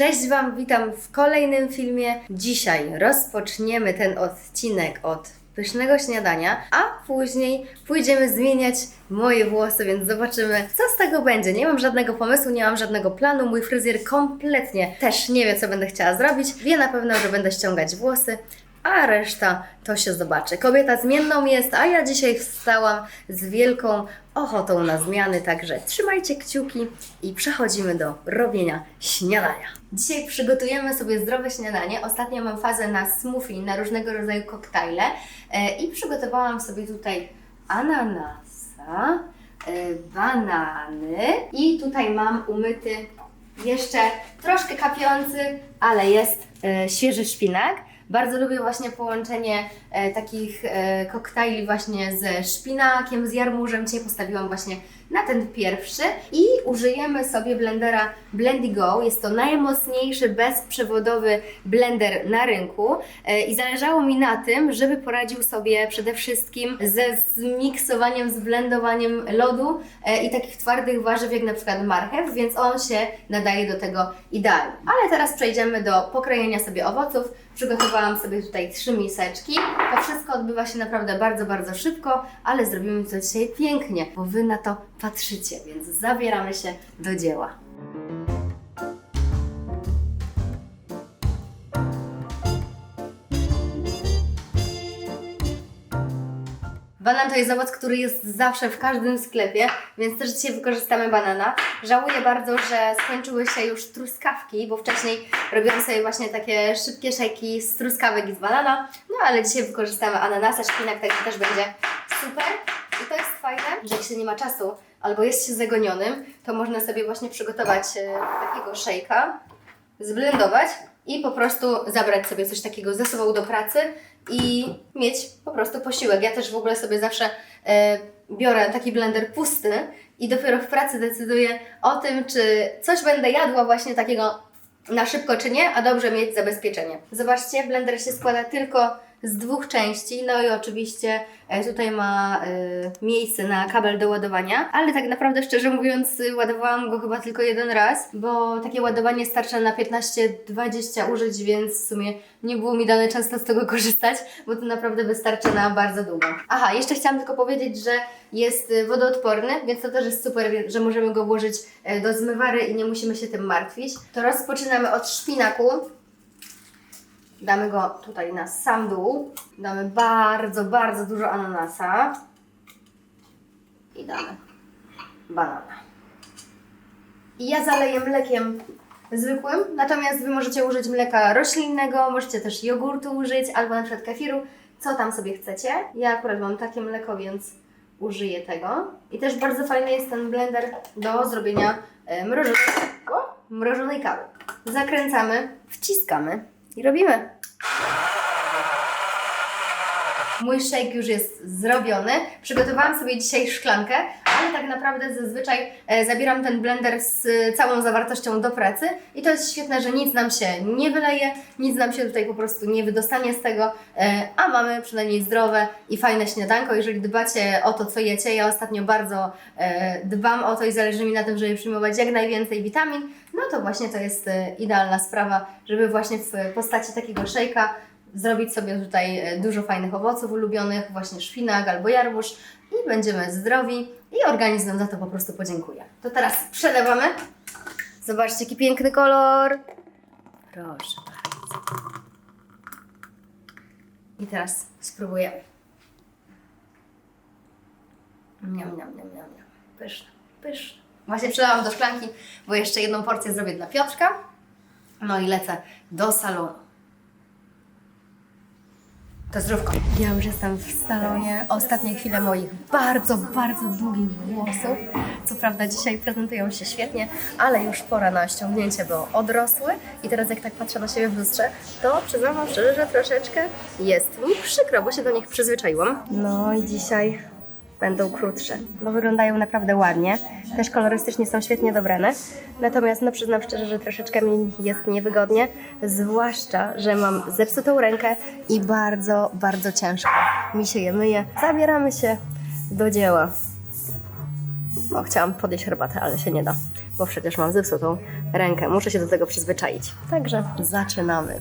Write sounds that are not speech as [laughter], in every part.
Cześć Wam, witam w kolejnym filmie. Dzisiaj rozpoczniemy ten odcinek od pysznego śniadania, a później pójdziemy zmieniać moje włosy, więc zobaczymy, co z tego będzie. Nie mam żadnego pomysłu, nie mam żadnego planu. Mój fryzjer kompletnie też nie wie, co będę chciała zrobić. Wie na pewno, że będę ściągać włosy, a reszta to się zobaczy. Kobieta zmienną jest, a ja dzisiaj wstałam z wielką ochotą na zmiany, także trzymajcie kciuki i przechodzimy do robienia śniadania. Dzisiaj przygotujemy sobie zdrowe śniadanie. Ostatnio mam fazę na smoothie, na różnego rodzaju koktajle e, i przygotowałam sobie tutaj ananasa, e, banany i tutaj mam umyty jeszcze troszkę kapiący, ale jest e, świeży szpinak. Bardzo lubię właśnie połączenie e, takich e, koktajli właśnie ze szpinakiem, z jarmużem. Dzisiaj postawiłam właśnie na ten pierwszy i użyjemy sobie blendera Blendigo. Jest to najmocniejszy bezprzewodowy blender na rynku e, i zależało mi na tym, żeby poradził sobie przede wszystkim ze zmiksowaniem, zblendowaniem lodu e, i takich twardych warzyw jak na przykład marchew, więc on się nadaje do tego idealnie. Ale teraz przejdziemy do pokrojenia sobie owoców. Przygotowałam sobie tutaj trzy miseczki. To wszystko odbywa się naprawdę bardzo, bardzo szybko, ale zrobimy to dzisiaj pięknie, bo Wy na to patrzycie, więc zabieramy się do dzieła. Banan to jest owoc, który jest zawsze w każdym sklepie, więc też dzisiaj wykorzystamy banana. Żałuję bardzo, że skończyły się już truskawki, bo wcześniej robiłam sobie właśnie takie szybkie szejki z truskawek i z banana, no ale dzisiaj wykorzystamy ananasa, szpinak, także też będzie super. I to jest fajne, że się nie ma czasu albo jest się zagonionym, to można sobie właśnie przygotować e, takiego szejka, zblendować i po prostu zabrać sobie coś takiego ze sobą do pracy i mieć po prostu posiłek. Ja też w ogóle sobie zawsze e, biorę taki blender pusty i dopiero w pracy decyduję o tym, czy coś będę jadła właśnie takiego na szybko czy nie, a dobrze mieć zabezpieczenie. Zobaczcie, blender się składa tylko z dwóch części, no i oczywiście e, tutaj ma e, miejsce na kabel do ładowania, ale tak naprawdę szczerze mówiąc y, ładowałam go chyba tylko jeden raz, bo takie ładowanie starcza na 15-20 użyć, więc w sumie nie było mi dane często z tego korzystać, bo to naprawdę wystarczy na bardzo długo. Aha, jeszcze chciałam tylko powiedzieć, że jest y, wodoodporny, więc to też jest super, że możemy go włożyć e, do zmywary i nie musimy się tym martwić. To rozpoczynamy od szpinaku. Damy go tutaj na sam dół. Damy bardzo, bardzo dużo ananasa. I damy banana. I ja zaleję mlekiem zwykłym, natomiast Wy możecie użyć mleka roślinnego, możecie też jogurtu użyć, albo na przykład kefiru, co tam sobie chcecie. Ja akurat mam takie mleko, więc użyję tego. I też bardzo fajny jest ten blender do zrobienia e, mrożonej, mrożonej kawy. Zakręcamy, wciskamy i robimy. Mój shake już jest zrobiony. Przygotowałam sobie dzisiaj szklankę, ale tak naprawdę zazwyczaj e, zabieram ten blender z całą zawartością do pracy i to jest świetne, że nic nam się nie wyleje, nic nam się tutaj po prostu nie wydostanie z tego, e, a mamy przynajmniej zdrowe i fajne śniadanko. Jeżeli dbacie o to, co jecie, ja ostatnio bardzo e, dbam o to i zależy mi na tym, żeby przyjmować jak najwięcej witamin, no to właśnie to jest idealna sprawa, żeby właśnie w postaci takiego szejka zrobić sobie tutaj e, dużo fajnych owoców ulubionych, właśnie szpinak albo jarmuż i będziemy zdrowi i organizm nam za to po prostu podziękuje. To teraz przelewamy. Zobaczcie, jaki piękny kolor. Proszę bardzo. I teraz spróbujemy. Niam, niam, niam, niam, niam. Pyszne, pyszne. Właśnie przelałam do szklanki, bo jeszcze jedną porcję zrobię dla Piotrka. No i lecę do salonu. To zdrówko. Ja już jestem w salonie. Ostatnie chwile moich bardzo, bardzo długich włosów. Co prawda dzisiaj prezentują się świetnie, ale już pora na ściągnięcie, bo odrosły. I teraz jak tak patrzę na siebie w lustrze, to przyznam Wam szczerze, że troszeczkę jest mi przykro, bo się do nich przyzwyczaiłam. No i dzisiaj będą krótsze. No wyglądają naprawdę ładnie. Też kolorystycznie są świetnie dobrane. Natomiast no przyznam szczerze, że troszeczkę mi jest niewygodnie, zwłaszcza, że mam zepsutą rękę i bardzo, bardzo ciężko mi się je myje. Zabieramy się do dzieła. O, chciałam podnieść herbatę, ale się nie da. bo przecież mam zepsutą rękę. Muszę się do tego przyzwyczaić. Także zaczynamy.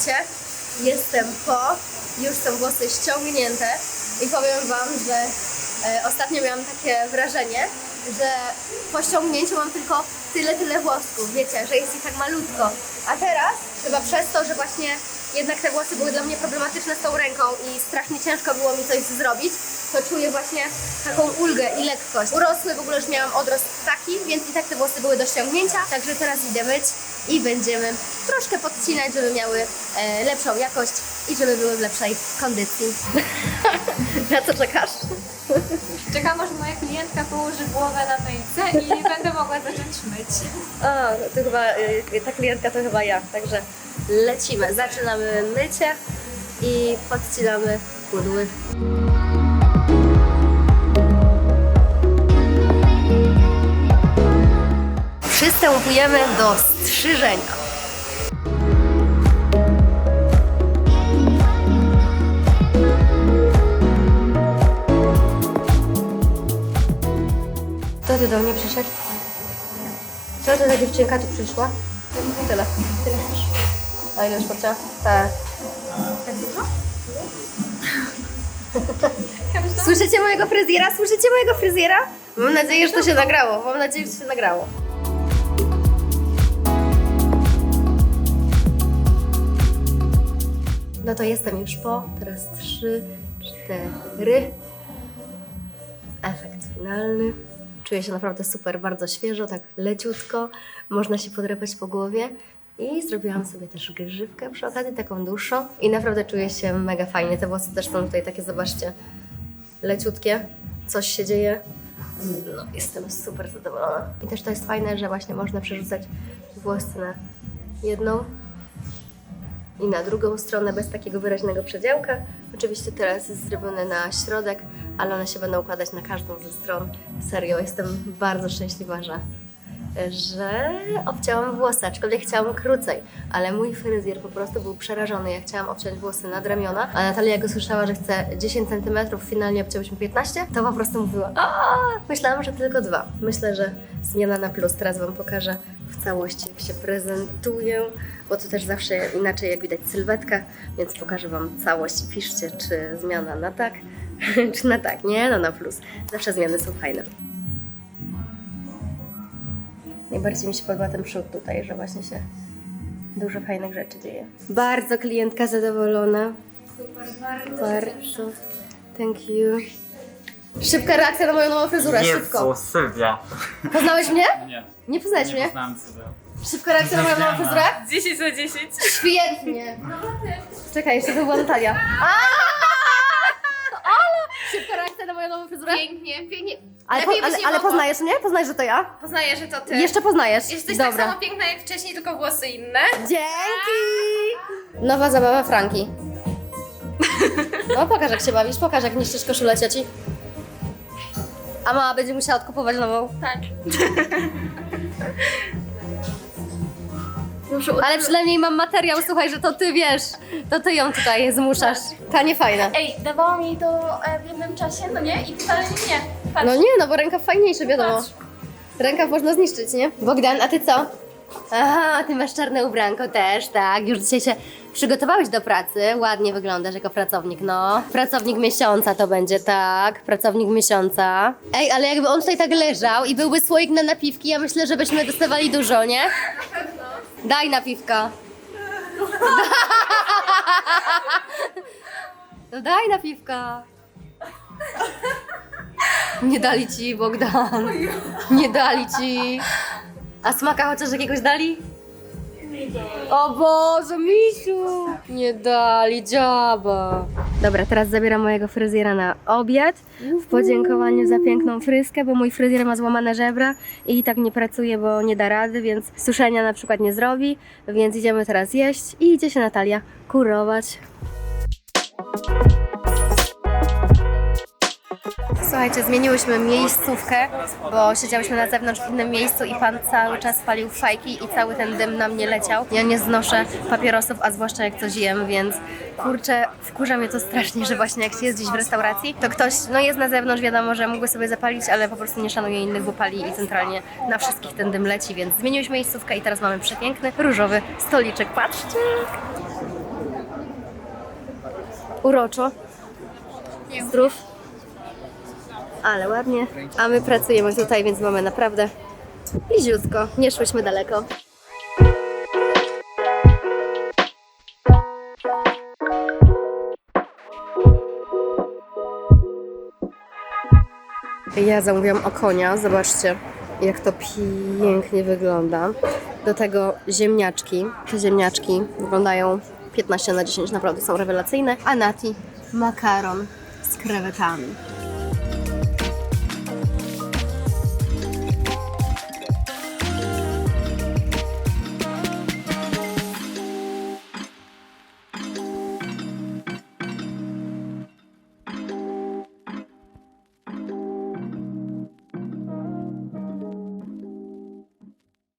Słuchajcie, jestem po, już są włosy ściągnięte i powiem Wam, że e, ostatnio miałam takie wrażenie, że po ściągnięciu mam tylko tyle, tyle włosków, wiecie, że jest ich tak malutko. A teraz, chyba przez to, że właśnie jednak te włosy były dla mnie problematyczne z tą ręką i strasznie ciężko było mi coś zrobić, to czuję właśnie taką ulgę i lekkość. Urosły w ogóle, już miałam odrost taki, więc i tak te włosy były do ściągnięcia, także teraz idę myć i będziemy troszkę podcinać, żeby miały e, lepszą jakość i żeby były w lepszej kondycji. [laughs] Na co czekasz? Czekam, aż moja klientka położy głowę na myjce i będę mogła zacząć myć. [laughs] A, to chyba y, ta klientka to chyba ja, także lecimy. Zaczynamy mycie i podcinamy pudły. Przystępujemy do strzyżenia. Kto ty do mnie przyszedł? Co to za dziewczynka tu przyszła? Tyle. Tyle chcesz. A ile już porcja? Tak. Słyszycie mojego fryzjera? Słyszycie mojego fryzjera? Mam nadzieję, że to się nagrało. Mam nadzieję, że to się nagrało. No to jestem już po. Teraz trzy, cztery. Efekt finalny. Czuję się naprawdę super, bardzo świeżo, tak leciutko. Można się podrapać po głowie. I zrobiłam sobie też grzywkę przy okazji, taką dłuższą. I naprawdę czuję się mega fajnie. Te włosy też są tutaj takie, zobaczcie, leciutkie. Coś się dzieje. No, jestem super zadowolona. I też to jest fajne, że właśnie można przerzucać włosy na jedną i na drugą stronę bez takiego wyraźnego przedziałka. Oczywiście teraz jest zrobione na środek, ale one się będą układać na każdą ze stron. Serio, jestem bardzo szczęśliwa, że, że obcięłam włosy, aczkolwiek chciałam krócej, ale mój fryzjer po prostu był przerażony. Ja chciałam obciąć włosy nad ramiona, a Natalia jak usłyszała, że chce 10 cm, finalnie obcięłyśmy 15, to po prostu mówiła, a myślałam, że tylko dwa. Myślę, że zmiana na plus. Teraz Wam pokażę w całości, jak się prezentuję, bo to też zawsze inaczej, jak widać sylwetkę, więc pokażę Wam całość. Piszcie, czy zmiana na tak, [laughs] czy na tak. Nie, no na plus. Zawsze zmiany są fajne. Najbardziej mi się podoba ten przód tutaj, że właśnie się dużo fajnych rzeczy dzieje. Bardzo klientka zadowolona. Super, bardzo. Bardzo. Thank you. Szybka reakcja na moją nową fryzurę, szybko. Jezu, Sylwia. Poznałeś mnie? Nie, Nie poznałeś nie mnie? poznałem Sylwia. Szybka reakcja na moją nową Zmiana. fryzurę? 10 za 10. Świetnie. Czekaj, jeszcze to była Natalia. Szybka reakcja na moją nową fryzurę? Pięknie, pięknie. Ale, po, Lepiej ale, byś nie ale mogła. poznajesz mnie? Poznajesz, że to ja? Poznaję, że to ty. Jeszcze poznajesz. Jesteś tak Dobra. samo piękna jak wcześniej, tylko włosy inne. Dzięki! Nowa zabawa Franki. [laughs] No pokaż jak się bawisz, pokaż jak niszczysz koszulę cioci. A mama będzie musiała odkupować nową. Tak. [laughs] Ale przynajmniej mam materiał, słuchaj, że to ty wiesz. To ty ją tutaj zmuszasz. Ta nie fajna. Ej, dawało mi to e, w jednym czasie, no nie? I wcale nie. Patrz. No nie, no bo rękaw fajniejszy, wiadomo. Patrz. Rękaw można zniszczyć, nie? Bogdan, a ty co? Aha, ty masz czarne ubranko też, tak? Już dzisiaj się przygotowałeś do pracy. Ładnie wyglądasz jako pracownik, no. Pracownik miesiąca to będzie, tak? Pracownik miesiąca. Ej, ale jakby on tutaj tak leżał i byłby słoik na napiwki, ja myślę, że byśmy dostawali dużo, nie? Daj napiwka. No daj napiwka. Nie dali ci, Bogdan. Nie dali ci. A smaka chociaż jakiegoś dali? O Boże, misiu! Nie dali dziaba. Dobra, teraz zabieram mojego fryzjera na obiad w podziękowaniu za piękną fryskę, bo mój fryzjer ma złamane żebra i tak nie pracuje, bo nie da rady, więc suszenia na przykład nie zrobi, więc idziemy teraz jeść i idzie się Natalia kurować. Słuchajcie, zmieniłyśmy miejscówkę, bo siedziałyśmy na zewnątrz w innym miejscu i pan cały czas palił fajki i cały ten dym na mnie leciał. Ja nie znoszę papierosów, a zwłaszcza jak coś jem, więc kurczę, wkurza mnie to strasznie, że właśnie jak się jest gdzieś w restauracji, to ktoś, no jest na zewnątrz, wiadomo, że mógłby sobie zapalić, ale po prostu nie szanuje innych, bo pali i centralnie na wszystkich ten dym leci, więc zmieniłyśmy miejscówkę i teraz mamy przepiękny, różowy stoliczek. Patrzcie! Uroczo. Zdrów. Ale ładnie. A my pracujemy tutaj, więc mamy naprawdę bliziutko. Nie szłyśmy daleko. Ja zamówiłam okonia. Zobaczcie, jak to pięknie wygląda. Do tego ziemniaczki. Te ziemniaczki wyglądają 15 na 10, naprawdę są rewelacyjne. A Nati makaron z krewetami.